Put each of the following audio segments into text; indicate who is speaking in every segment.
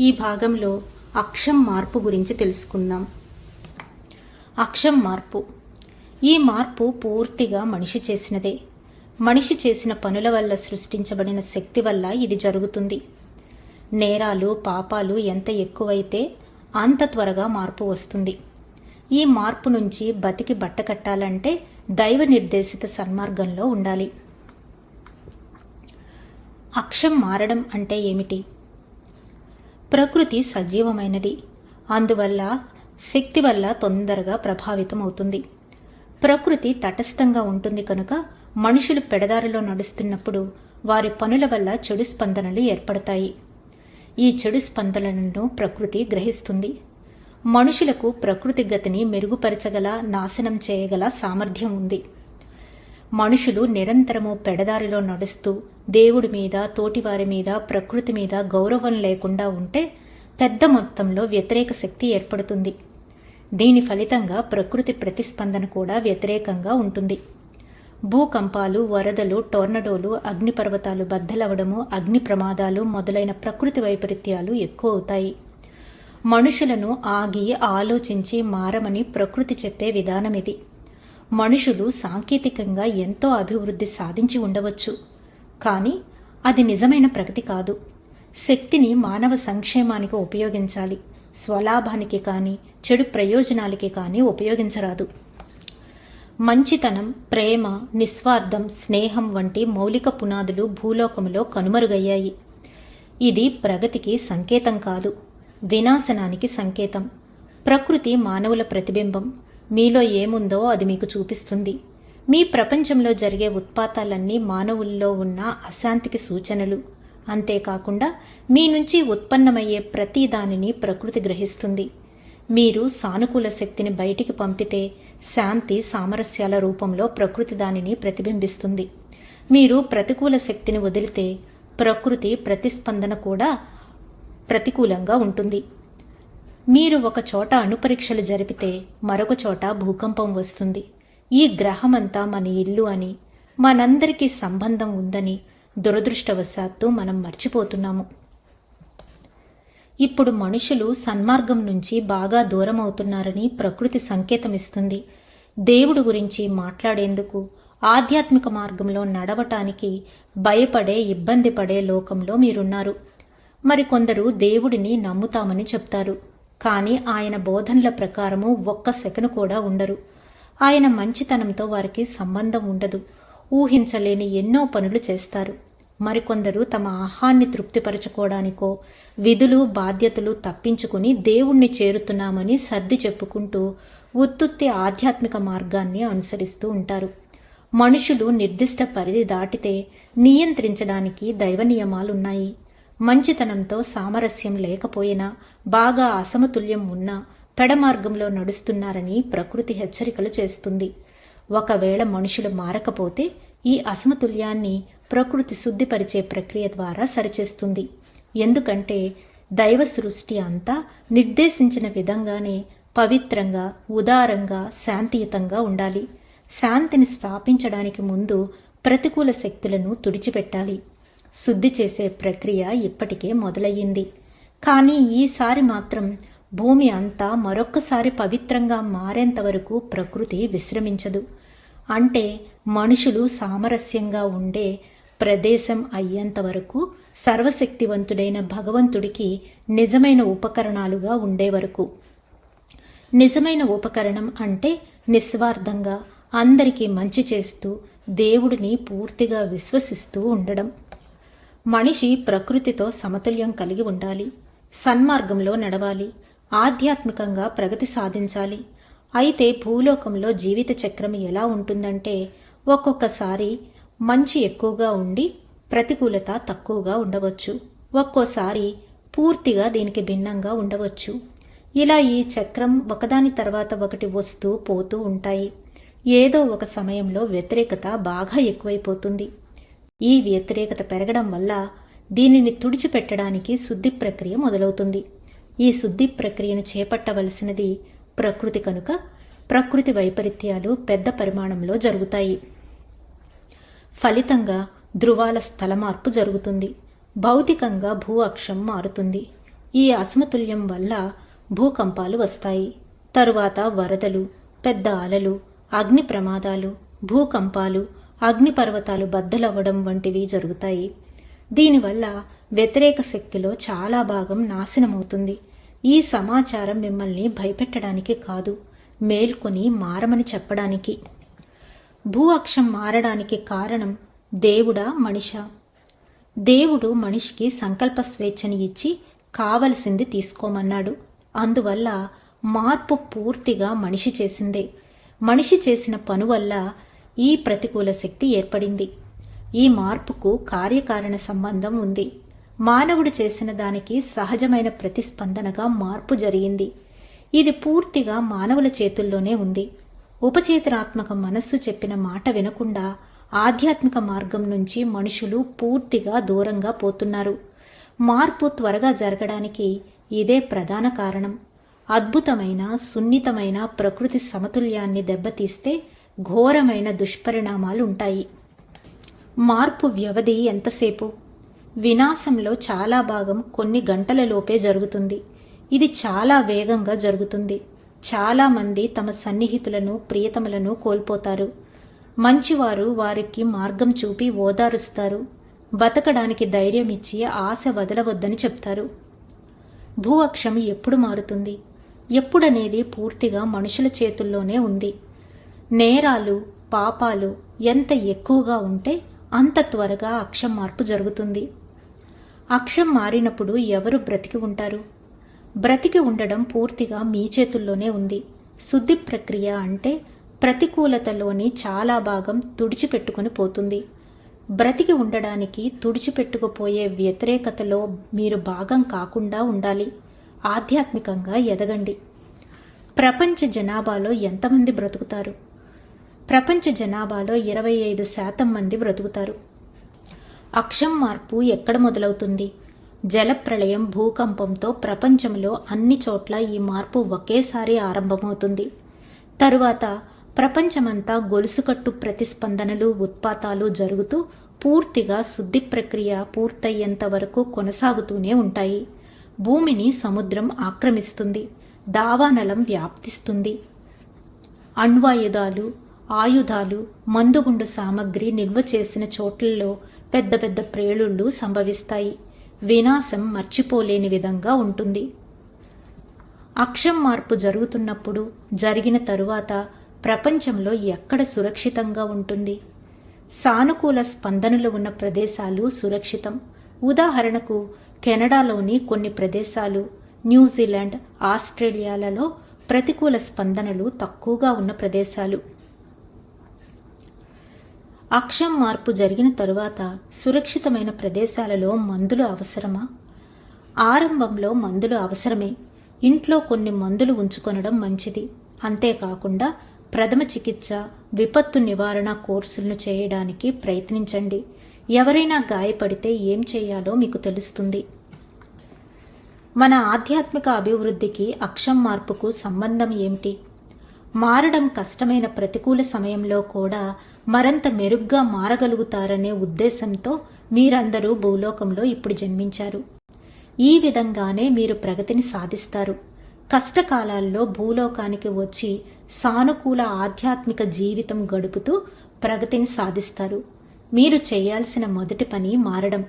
Speaker 1: ఈ భాగంలో అక్షం మార్పు గురించి తెలుసుకుందాం. అక్షం మార్పు. ఈ మార్పు పూర్తిగా మనిషి చేసినదే. మనిషి చేసిన పనుల వల్ల సృష్టించబడిన శక్తి వల్ల ఇది జరుగుతుంది. నేరాలు పాపాలు ఎంత ఎక్కువైతే అంత త్వరగా మార్పు వస్తుంది. ఈ మార్పు నుంచి బతికి బట్ట కట్టాలంటే దైవ నిర్దేశిత సన్మార్గంలో ఉండాలి. అక్షం మారడం అంటే ఏమిటి? ప్రకృతి సజీవమైనది. అందువల్ల శక్తి వల్ల తొందరగా ప్రభావితం అవుతుంది ప్రకృతి తటస్థంగా ఉంటుంది కనుక మనుషులు పెడదారిలో నడుస్తున్నప్పుడు వారి పనుల వల్ల చెడు స్పందనలు ఏర్పడతాయి. ఈ చెడు స్పందనలను ప్రకృతి గ్రహిస్తుంది. మనుషులకు ప్రకృతి గతిని మెరుగుపరచగల నాశనం చేయగల సామర్థ్యం ఉంది. మనుషులు నిరంతరము పెడదారిలో నడుస్తూ దేవుడి మీద తోటివారి మీద ప్రకృతి మీద గౌరవం లేకుండా ఉంటే పెద్ద మొత్తంలో వ్యతిరేక శక్తి ఏర్పడుతుంది. దీని ఫలితంగా ప్రకృతి ప్రతిస్పందన కూడా వ్యతిరేకంగా ఉంటుంది. భూకంపాలు వరదలు టోర్నడోలు అగ్నిపర్వతాలు బద్దలవడము అగ్ని ప్రమాదాలు మొదలైన ప్రకృతి వైపరీత్యాలు ఎక్కువ అవుతాయి. మనుషులను ఆగి ఆలోచించి మారమని ప్రకృతి చెప్పే విధానం ఇది. మనుషులు సాంకేతికంగా ఎంతో అభివృద్ధి సాధించి ఉండవచ్చు. కానీ అది నిజమైన ప్రగతి కాదు. శక్తిని మానవ సంక్షేమానికి ఉపయోగించాలి. స్వలాభానికి కానీ చెడు ప్రయోజనాలకి కానీ ఉపయోగించరాదు. మంచితనం ప్రేమ నిస్వార్థం స్నేహం వంటి మౌలిక పునాదులు భూలోకములో కనుమరుగయ్యాయి. ఇది ప్రగతికి సంకేతం కాదు వినాశనానికి సంకేతం. ప్రకృతి మానవుల ప్రతిబింబం మీలో ఏముందో అది మీకు చూపిస్తుంది. మీ ప్రపంచంలో జరిగే ఉత్పాతాలన్నీ మానవుల్లో ఉన్న అశాంతికి సూచనలు. అంతేకాకుండా మీ నుంచి ఉత్పన్నమయ్యే ప్రతి దానిని ప్రకృతి గ్రహిస్తుంది. మీరు సానుకూల శక్తిని బయటికి పంపితే శాంతి సామరస్యాల రూపంలో ప్రకృతి దానిని ప్రతిబింబిస్తుంది. మీరు ప్రతికూల శక్తిని వదిలితే ప్రకృతి ప్రతిస్పందన కూడా ప్రతికూలంగా ఉంటుంది. మీరు ఒక చోట అణుపరీక్షలు జరిపితే మరొక చోట భూకంపం వస్తుంది. ఈ గ్రహమంతా మన ఇల్లు అని మనందరికీ సంబంధం ఉందని దురదృష్టవశాత్తు మనం మర్చిపోతున్నాము. ఇప్పుడు మనుషులు సన్మార్గం నుంచి బాగా దూరం అవుతున్నారని ప్రకృతి సంకేతం ఇస్తుంది దేవుడు గురించి మాట్లాడేందుకు ఆధ్యాత్మిక మార్గంలో నడవటానికి భయపడే ఇబ్బంది పడే లోకంలో మీరున్నారు. మరికొందరు దేవుడిని నమ్ముతామని చెప్తారు. కానీ ఆయన బోధనల ప్రకారము ఒక్క సెకను కూడా ఉండరు. ఆయన మంచితనంతో వారికి సంబంధం ఉండదు. ఊహించలేని ఎన్నో పనులు చేస్తారు. మరికొందరు తమ ఆహాన్ని తృప్తిపరచుకోవడానికో విధులు బాధ్యతలు తప్పించుకుని దేవుణ్ణి చేరుతున్నామని సర్ది చెప్పుకుంటూ ఉత్తుత్తి ఆధ్యాత్మిక మార్గాన్ని అనుసరిస్తూ ఉంటారు. మనుషులు నిర్దిష్ట పరిధి దాటితే నియంత్రించడానికి దైవ నియమాలున్నాయి మంచితనంతో సామరస్యం లేకపోయినా బాగా అసమతుల్యం ఉన్నా పెడమార్గంలో నడుస్తున్నారని ప్రకృతి హెచ్చరికలు చేస్తుంది. ఒకవేళ మనుషులు మారకపోతే ఈ అసమతుల్యాన్ని ప్రకృతి శుద్ధిపరిచే ప్రక్రియ ద్వారా సరిచేస్తుంది. ఎందుకంటే దైవ సృష్టి అంతా నిర్దేశించిన విధంగానే పవిత్రంగా ఉదారంగా శాంతియుతంగా ఉండాలి. శాంతిని స్థాపించడానికి ముందు ప్రతికూల శక్తులను తుడిచిపెట్టాలి. శుద్ధి చేసే ప్రక్రియ ఇప్పటికే మొదలయ్యింది. కానీ ఈసారి మాత్రం భూమి అంతా మరొక్కసారి పవిత్రంగా మారేంత వరకు ప్రకృతి విశ్రమించదు. అంటే మనుషులు సామరస్యంగా ఉండే ప్రదేశం అయ్యేంత వరకు సర్వశక్తివంతుడైన భగవంతుడికి నిజమైన ఉపకరణాలుగా ఉండే వరకు. నిజమైన ఉపకరణం అంటే నిస్వార్థంగా అందరికీ మంచి చేస్తూ దేవుడిని పూర్తిగా విశ్వసిస్తూ ఉండడం. మనిషి ప్రకృతితో సమతుల్యం కలిగి ఉండాలి. సన్మార్గంలో నడవాలి. ఆధ్యాత్మికంగా ప్రగతి సాధించాలి. అయితే భూలోకంలో జీవిత చక్రం ఎలా ఉంటుందంటే ఒక్కొక్కసారి మంచి ఎక్కువగా ఉండి ప్రతికూలత తక్కువగా ఉండవచ్చు. ఒక్కోసారి పూర్తిగా దీనికి భిన్నంగా ఉండవచ్చు. ఇలా ఈ చక్రం ఒకదాని తర్వాత ఒకటి వస్తూ పోతూ ఉంటాయి. ఏదో ఒక సమయంలో వ్యతిరేకత బాగా ఎక్కువైపోతుంది. ఈ వ్యతిరేకత పెరగడం వల్ల దీనిని తుడిచిపెట్టడానికి శుద్ధి ప్రక్రియ మొదలవుతుంది. ఈ శుద్ధి ప్రక్రియను చేపట్టవలసినది ప్రకృతి కనుక ప్రకృతి వైపరీత్యాలు పెద్ద పరిమాణంలో జరుగుతాయి. ఫలితంగా ధృవాల స్థల మార్పు జరుగుతుంది. భౌతికంగా భూ అక్షం మారుతుంది. ఈ అసమతుల్యం వల్ల భూకంపాలు వస్తాయి. తరువాత వరదలు పెద్ద అలలు అగ్ని ప్రమాదాలు భూకంపాలు అగ్నిపర్వతాలు బద్దలవ్వడం వంటివి జరుగుతాయి. దీనివల్ల వ్యతిరేక శక్తిలో చాలా భాగం నాశనమవుతుంది. ఈ సమాచారం మిమ్మల్ని భయపెట్టడానికి కాదు మేల్కొని మారమని చెప్పడానికి. భూ అక్షం మారడానికి కారణం దేవుడా మనిష? దేవుడు మనిషికి సంకల్ప స్వేచ్ఛని ఇచ్చి కావలసింది తీసుకోమన్నాడు. అందువల్ల మార్పు పూర్తిగా మనిషి చేసిందే. మనిషి చేసిన పను వల్ల ఈ ప్రతికూల శక్తి ఏర్పడింది. ఈ మార్పుకు కార్యకారణ సంబంధం ఉంది. మానవుడు చేసిన దానికి సహజమైన ప్రతిస్పందనగా మార్పు జరిగింది. ఇది పూర్తిగా మానవుల చేతుల్లోనే ఉంది. ఉపచేతనాత్మక మనస్సు చెప్పిన మాట వినకుండా ఆధ్యాత్మిక మార్గం నుంచి మనుషులు పూర్తిగా దూరంగా పోతున్నారు. మార్పు త్వరగా జరగడానికి ఇదే ప్రధాన కారణం. అద్భుతమైన సున్నితమైన ప్రకృతి సమతుల్యాన్ని దెబ్బతీస్తే ఘోరమైన దుష్పరిణామాలు ఉంటాయి. మార్పు వ్యవధి ఎంతసేపు? వినాశంలో చాలా భాగం కొన్ని గంటలలోపే జరుగుతుంది. ఇది చాలా వేగంగా జరుగుతుంది. చాలామంది తమ సన్నిహితులను ప్రియతములను కోల్పోతారు. మంచివారు వారికి మార్గం చూపి ఓదారుస్తారు. బతకడానికి ధైర్యం ఇచ్చి ఆశ వదలవద్దని చెప్తారు. భూ అక్షం ఎప్పుడు మారుతుంది? ఎప్పుడనేది పూర్తిగా మనుషుల చేతుల్లోనే ఉంది. నేరాలు పాపాలు ఎంత ఎక్కువగా ఉంటే అంత త్వరగా అక్షం మార్పు జరుగుతుంది. అక్షం మారినప్పుడు ఎవరు బ్రతికి ఉంటారు? బ్రతికి ఉండడం పూర్తిగా మీ చేతుల్లోనే ఉంది. శుద్ధి ప్రక్రియ అంటే ప్రతికూలతలోని చాలా భాగం తుడిచిపెట్టుకుని పోతుంది. బ్రతికి ఉండడానికి తుడిచిపెట్టుకుపోయే వ్యతిరేకతలో మీరు భాగం కాకుండా ఉండాలి. ఆధ్యాత్మికంగా ఎదగండి. ప్రపంచ జనాభాలో ఎంతమంది బ్రతుకుతారు? ప్రపంచ జనాభాలో ఇరవై ఐదు శాతం మంది బ్రతుకుతారు. అక్షం మార్పు ఎక్కడ మొదలవుతుంది? జలప్రళయం భూకంపంతో ప్రపంచంలో అన్ని చోట్ల ఈ మార్పు ఒకేసారి ఆరంభమవుతుంది. తరువాత ప్రపంచమంతా గొలుసుకట్టు ప్రతిస్పందనలు ఉత్పాతాలు జరుగుతూ పూర్తిగా శుద్ధి ప్రక్రియ పూర్తయ్యేంత వరకు కొనసాగుతూనే ఉంటాయి. భూమిని సముద్రం ఆక్రమిస్తుంది దావానలం వ్యాప్తిస్తుంది. అణ్వాయుధాలు ఆయుధాలు మందుగుండు సామగ్రి నిల్వ చేసిన చోట్లలో పెద్ద పెద్ద ప్రేళుళ్ళు సంభవిస్తాయి. వినాశం మర్చిపోలేని విధంగా ఉంటుంది. అక్షం మార్పు జరుగుతున్నప్పుడు జరిగిన తరువాత ప్రపంచంలో ఎక్కడ సురక్షితంగా ఉంటుంది? సానుకూల స్పందనలు ఉన్న ప్రదేశాలు సురక్షితం. ఉదాహరణకు కెనడాలోని కొన్ని ప్రదేశాలు న్యూజిలాండ్ ఆస్ట్రేలియాలలో ప్రతికూల స్పందనలు తక్కువగా ఉన్న ప్రదేశాలు. అక్షం మార్పు జరిగిన తరువాత సురక్షితమైన ప్రదేశాలలో మందులు అవసరమా? ఆరంభంలో మందులు అవసరమే. ఇంట్లో కొన్ని మందులు ఉంచుకొనడం మంచిది. అంతేకాకుండా ప్రథమ చికిత్స విపత్తు నివారణ కోర్సులను చేయడానికి ప్రయత్నించండి. ఎవరైనా గాయపడితే ఏం చేయాలో మీకు తెలుస్తుంది. మన ఆధ్యాత్మిక అభివృద్ధికి అక్షం మార్పుకు సంబంధం ఏమిటి? మారడం కష్టమైన ప్రతికూల సమయంలో కూడా మరంత మెరుగ్గా మారగలుగుతారనే ఉద్దేశంతో మీరందరూ భూలోకంలో ఇప్పుడు జన్మించారు. ఈ విధంగానే మీరు ప్రగతిని సాధిస్తారు. కష్టకాలాల్లో భూలోకానికి వచ్చి సానుకూల ఆధ్యాత్మిక జీవితం గడుపుతూ ప్రగతిని సాధిస్తారు. మీరు చేయాల్సిన మొదటి పని మారడం.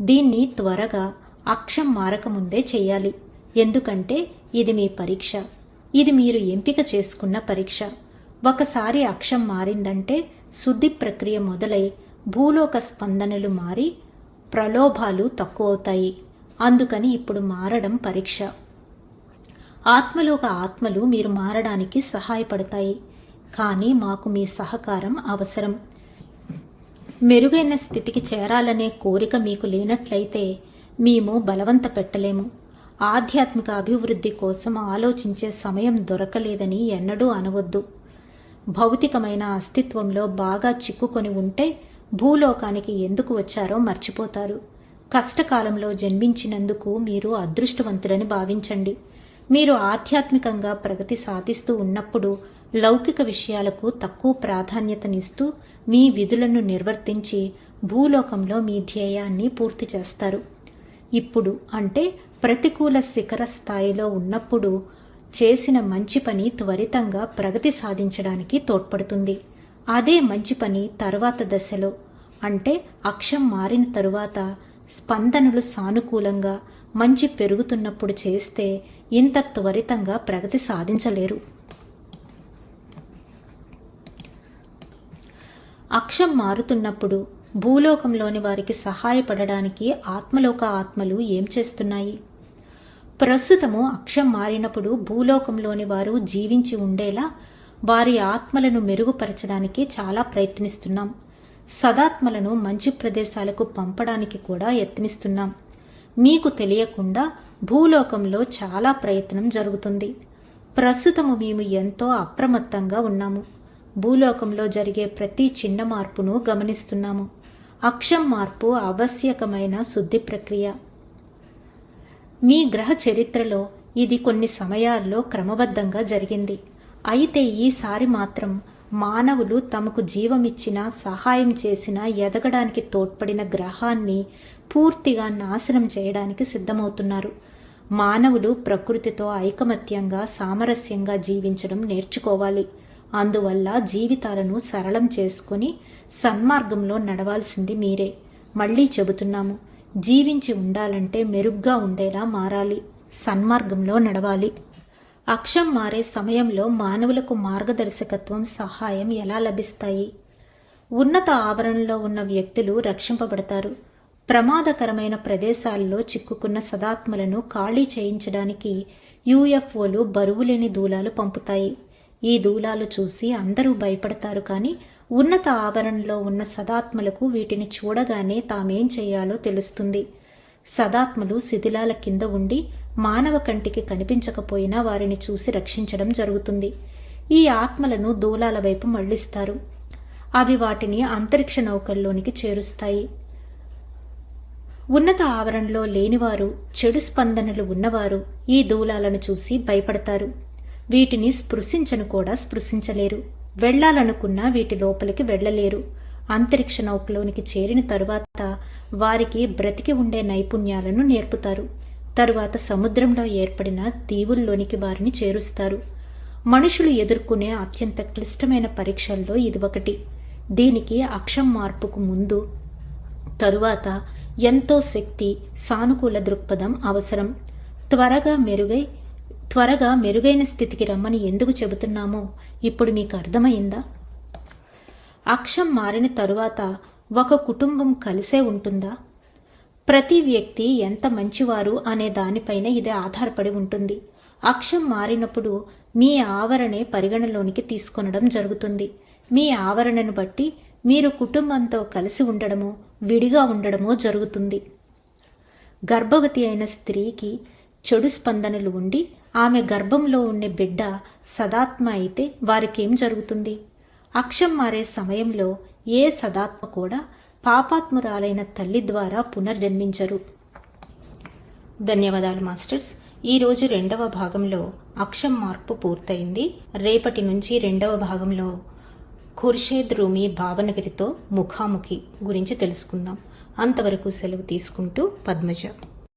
Speaker 1: దీన్ని త్వరగా అక్షం మారకముందే చేయాలి. ఎందుకంటే ఇది మీ పరీక్ష. ఇది మీరు ఎంపిక చేసుకున్న పరీక్ష. ఒకసారి అక్షం మారిందంటే శుద్ధి ప్రక్రియ మొదలై భూలోక స్పందనలు మారి ప్రలోభాలు తక్కువవుతాయి. అందుకని ఇప్పుడు మారడం పరీక్ష. ఆత్మలోక ఆత్మలు మీరు మారడానికి సహాయపడతాయి. కానీ మాకు మీ సహకారం అవసరం. మెరుగైన స్థితికి చేరాలనే కోరిక మీకు లేనట్లయితే మేము బలవంత పెట్టలేము. ఆధ్యాత్మిక అభివృద్ధి కోసం ఆలోచించే సమయం దొరకలేదని ఎన్నడూ అనవద్దు. భౌతికమైన అస్తిత్వంలో బాగా చిక్కుకొని ఉంటే భూలోకానికి ఎందుకు వచ్చారో మర్చిపోతారు. కష్టకాలంలో జన్మించినందుకు మీరు అదృష్టవంతులని భావించండి. మీరు ఆధ్యాత్మికంగా ప్రగతి సాధిస్తూ ఉన్నప్పుడు లౌకిక విషయాలకు తక్కువ ప్రాధాన్యతనిస్తూ మీ విధులను నిర్వర్తించి భూలోకంలో మీ ధ్యేయాన్ని పూర్తి చేస్తారు. ఇప్పుడు అంటే ప్రతికూల శిఖర స్థాయిలో ఉన్నప్పుడు చేసిన మంచి పని త్వరితంగా ప్రగతి సాధించడానికి తోడ్పడుతుంది. అదే మంచి పని తర్వాత దశలో అంటే అక్షం మారిన తరువాత స్పందనలు సానుకూలంగా మంచి పెరుగుతున్నప్పుడు చేస్తే ఇంత త్వరితంగా ప్రగతి సాధించలేరు. అక్షం మారుతున్నప్పుడు భూలోకంలోని వారికి సహాయపడడానికి ఆత్మలోక ఆత్మలు ఏం చేస్తున్నాయి? ప్రస్తుతము అక్షం మారినప్పుడు భూలోకంలోని వారు జీవించి ఉండేలా వారి ఆత్మలను మెరుగుపరచడానికి చాలా ప్రయత్నిస్తున్నాం. సదాత్మలను మంచి ప్రదేశాలకు పంపడానికి కూడా యత్నిస్తున్నాం. మీకు తెలియకుండా భూలోకంలో చాలా ప్రయత్నం జరుగుతుంది. ప్రస్తుతము మేము ఎంతో అప్రమత్తంగా ఉన్నాము. భూలోకంలో జరిగే ప్రతి చిన్న మార్పును గమనిస్తున్నాము. అక్షం మార్పు ఆవశ్యకమైన శుద్ధి ప్రక్రియ. మీ గ్రహ చరిత్రలో ఇది కొన్ని సమయాల్లో క్రమబద్ధంగా జరిగింది. అయితే ఈసారి మాత్రం మానవులు తమకు జీవమిచ్చిన సహాయం చేసిన ఎదగడానికి తోడ్పడిన గ్రహాన్ని పూర్తిగా నాశనం చేయడానికి సిద్ధమవుతున్నారు. మానవులు ప్రకృతితో ఐకమత్యంగా సామరస్యంగా జీవించడం నేర్చుకోవాలి. అందువల్ల జీవితాలను సరళం చేసుకొని సన్మార్గంలో నడవాల్సింది మీరే. మళ్ళీ చెబుతున్నాము. జీవించి ఉండాలంటే మెరుగ్గా ఉండేలా మారాలి. సన్మార్గంలో నడవాలి. అక్షం మారే సమయంలో మానవులకు మార్గదర్శకత్వం సహాయం ఎలా లభిస్తాయి? ఉన్నత ఆవరణలో ఉన్న వ్యక్తులు రక్షింపబడతారు. ప్రమాదకరమైన ప్రదేశాల్లో చిక్కుకున్న సదాత్మలను ఖాళీ చేయించడానికి యూఎఫ్ఓలు బరువులేని దూలాలు పంపుతాయి. ఈ దూలాలు చూసి అందరూ భయపడతారు కానీ ఉన్నత ఆవరణలో ఉన్న సదాత్మలకు వీటిని చూడగానే తామేం చేయాలో తెలుస్తుంది. సదాత్మలు శిథిలాల కింద ఉండి మానవ కంటికి కనిపించకపోయినా వారిని చూసి రక్షించడం జరుగుతుంది. ఈ ఆత్మలను దూలాల వైపు మళ్ళిస్తారు అవి వాటిని అంతరిక్ష నౌకల్లోనికి చేరుస్తాయి. ఉన్నత ఆవరణలో లేనివారు చెడు స్పందనలు ఉన్నవారు ఈ దూలాలను చూసి భయపడతారు. వీటిని స్పృశించను కూడా స్పృశించలేరు. వెళ్ళాలనుకున్నా వీటి లోపలికి వెళ్ళలేరు. అంతరిక్ష నౌకలోనికి చేరిన తరువాత వారికి బ్రతికి ఉండే నైపుణ్యాలను నేర్పుతారు. తరువాత సముద్రంలో ఏర్పడిన దీవుల్లోనికి వారిని చేరుస్తారు. మనుషులు ఎదుర్కొనే అత్యంత క్లిష్టమైన పరీక్షల్లో ఇది ఒకటి. దీనికి అక్షం మార్పుకు ముందు తరువాత ఎంతో శక్తి సానుకూల దృక్పథం అవసరం. త్వరగా మెరుగై త్వరగా మెరుగైన స్థితికి రమ్మని ఎందుకు చెబుతున్నామో ఇప్పుడు మీకు అర్థమైందా? అక్షం మారిన తరువాత ఒక కుటుంబం కలిసే ఉంటుందా? ప్రతి వ్యక్తి ఎంత మంచివారు అనే దానిపైన ఇది ఆధారపడి ఉంటుంది. అక్షం మారినప్పుడు మీ ఆవరణే పరిగణలోనికి తీసుకొనడం జరుగుతుంది. మీ ఆవరణను బట్టి మీరు కుటుంబంతో కలిసి ఉండడమో విడిగా ఉండడమో జరుగుతుంది. గర్భవతి అయిన స్త్రీకి చెడు స్పందనలు ఉండి ఆమె గర్భంలో ఉండే బిడ్డ సదాత్మ అయితే వారికేం జరుగుతుంది? అక్షం మారే సమయంలో ఏ సదాత్మ కూడా పాపాత్మురాలైన తల్లి ద్వారా పునర్జన్మించరు. ధన్యవాదాలు మాస్టర్స్. ఈరోజు రెండవ భాగంలో అక్షం మార్పు పూర్తయింది. రేపటి నుంచి రెండవ భాగంలో ఖుర్షేద్ రూమి భావనగిరితో ముఖాముఖి గురించి తెలుసుకుందాం. అంతవరకు సెలవు తీసుకుంటూ పద్మజ.